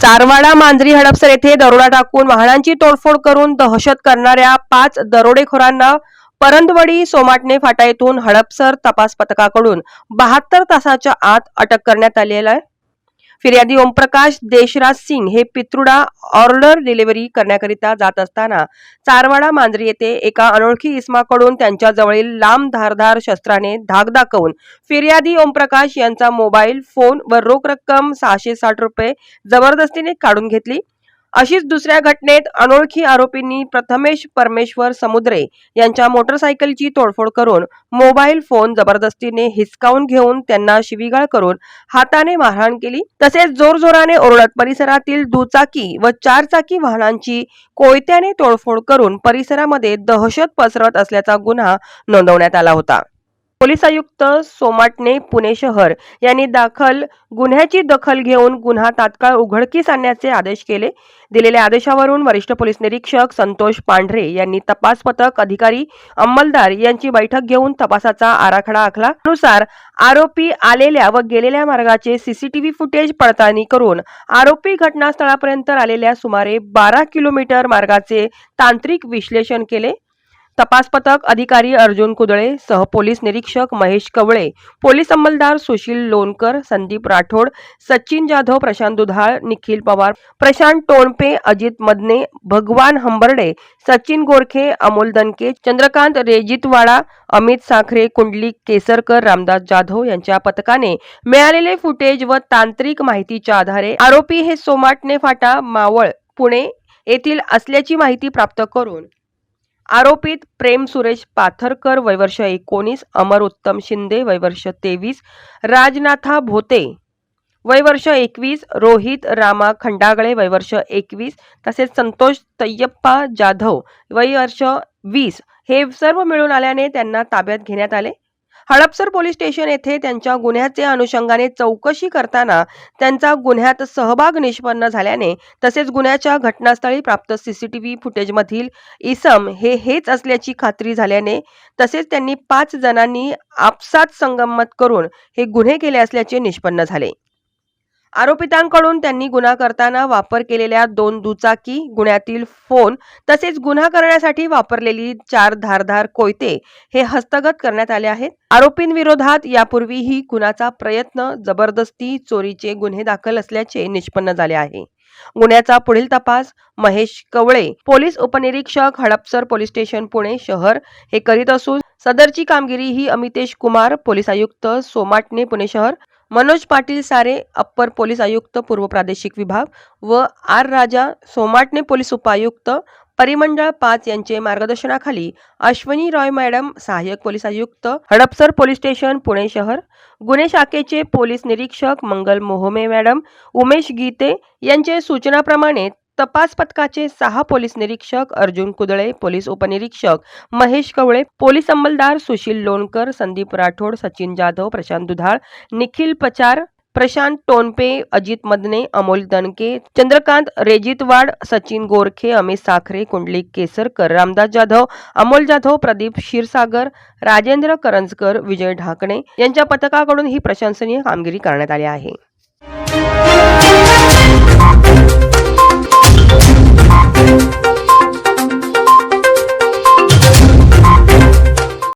चारवाडा मांजरी हडपसर येथे दरोडा टाकून वाहनांची तोडफोड करून दहशत करणाऱ्या पाच दरोडेखोरांना परंदवडी सोमाटणे फाटा येथून हडपसर तपास पथकाकडून बहात्तर तासाच्या आत अटक करण्यात आलेला आहे. फिर्यादी ओमप्रकाश देशराज सिंग हे पित्रुडा ऑर्डर डिलिव्हरी करण्याकरिता जात असताना चारवाडा मांजरी येथे एका अनोळखी इसमाकडून त्यांच्या जवळील लांब धारधार शस्त्राने धाक दाखवून फिर्यादी ओमप्रकाश यांचा मोबाईल फोन व रोख रक्कम सहाशे साठ रुपये जबरदस्तीने काढून घेतली. अशीच दुसऱ्या घटनेत अनोळखी आरोपींनी प्रथमेश परमेश्वर समुद्रे यांच्या मोटरसायकलची तोडफोड करून मोबाईल फोन जबरदस्तीने हिसकावून घेऊन त्यांना शिवीगाळ करून हाताने मारहाण केली. तसेच जोरजोराने ओरडत परिसरातील दुचाकी व चारचाकी वाहनांची कोयत्याने तोडफोड करून परिसरामध्ये दहशत पसरत असल्याचा गुन्हा नोंदवण्यात आला होता. पोलीस आयुक्त सोमाटणे पुणे शहर यांनी दाखल गुन्ह्याची दखल घेऊन गुन्हा तात्काळ उघडकीस आणण्याचे आदेश केले. दिलेल्या आदेशावरून वरिष्ठ पोलीस निरीक्षक संतोष पांढरे यांनी तपास पथक अधिकारी अंमलदार यांची बैठक घेऊन तपासाचा आराखडा आखला. नुसार आरोपी आलेल्या व गेलेल्या मार्गाचे सीसीटीव्ही फुटेज पडताळणी करून आरोपी घटनास्थळापर्यंत आलेल्या सुमारे बारा किलोमीटर मार्गाचे तांत्रिक विश्लेषण केले. तपास पथक अधिकारी अर्जुन कुदळे सह पोलीस निरीक्षक महेश कवळे पोलीस अंमलदार सुशील लोणकर संदीप राठोड सचिन जाधव प्रशांत दुधाळ निखिल पवार प्रशांत टोणपे अजित मदने भगवान हंबर्डे सचिन गोरखे अमोल दनके चंद्रकांत रेजितवाडा अमित साखरे कुंडली केसरकर रामदास जाधव यांच्या पथकाने मिळालेले फुटेज व तांत्रिक माहितीच्या आधारे आरोपी हे सोमाटणे फाटा मावळ पुणे येथील असल्याची माहिती प्राप्त करून आरोपित प्रेम सुरेश पाथरकर वयवर्ष एकोणीस अमर उत्तम शिंदे वयवर्ष तेवीस राजनाथा भोते वयवर्ष एकवीस रोहित रामा खंडागळे वयवर्ष एकवीस तसेच संतोष तय्यप्पा जाधव वयवर्ष वीस हे सर्व मिळून आल्याने त्यांना ताब्यात घेण्यात आले. हडपसर पोलीस स्टेशन येथे त्यांच्या गुन्ह्याचे अनुषंगाने चौकशी करताना त्यांचा गुन्ह्यात सहभाग निष्पन्न झाल्याने तसेच गुन्ह्याच्या घटनास्थळी प्राप्त सीसीटीव्ही फुटेजमधील इसम हे हेच असल्याची खात्री झाल्याने तसेच त्यांनी पाच जणांनी आपसात संगमत करून हे गुन्हे केले असल्याचे निष्पन्न झाले. आरोपितांकडून त्यांनी गुन्हा करताना वापर केलेल्या दोन दुचाकी गुन्ह्यातील फोन तसेच गुन्हा करण्यासाठी वापरलेली चार धारधार कोयते हे हस्तगत करण्यात आले आहेत. आरोपींविरोधात यापूर्वीही गुन्हाचा प्रयत्न जबरदस्ती चोरीचे गुन्हे दाखल असल्याचे निष्पन्न झाले आहे. गुन्ह्याचा पुढील तपास महेश कवळे पोलीस उपनिरीक्षक हडपसर पोलीस स्टेशन पुणे शहर हे करीत असून सदरची कामगिरी ही अमितेश कुमार पोलीस आयुक्त सोमाटणे पुणे शहर मनोज पाटील सारे अप्पर पोलीस आयुक्त पूर्व प्रादेशिक विभाग व आर राजा सोमाटणे पोलीस उपायुक्त परिमंडळ पाच यांचे मार्गदर्शनाखाली अश्वनी रॉय मॅडम सहाय्यक पोलीस आयुक्त हडपसर पोलीस स्टेशन पुणे शहर गुन्हे शाखेचे पोलीस निरीक्षक मंगल मोहमे मॅडम उमेश गीते यांचे सूचनाप्रमाणे तपास पथकाचे सहा पोलीस निरीक्षक अर्जुन कुदळे पोलीस उपनिरीक्षक महेश कवळे पोलीस अंमलदार सुशील लोणकर संदीप राठोड सचिन जाधव प्रशांत दुधाळ निखिल पचार प्रशांत टोनपे अजित मदने अमोल दणके चंद्रकांत रेजितवाड सचिन गोरखे अमित साखरे कुंडलिक केसरकर रामदास जाधव अमोल जाधव प्रदीप क्षीरसागर राजेंद्र करंजकर विजय ढाकणे यांच्या पथकाकडून ही प्रशंसनीय कामगिरी करण्यात आली आहे.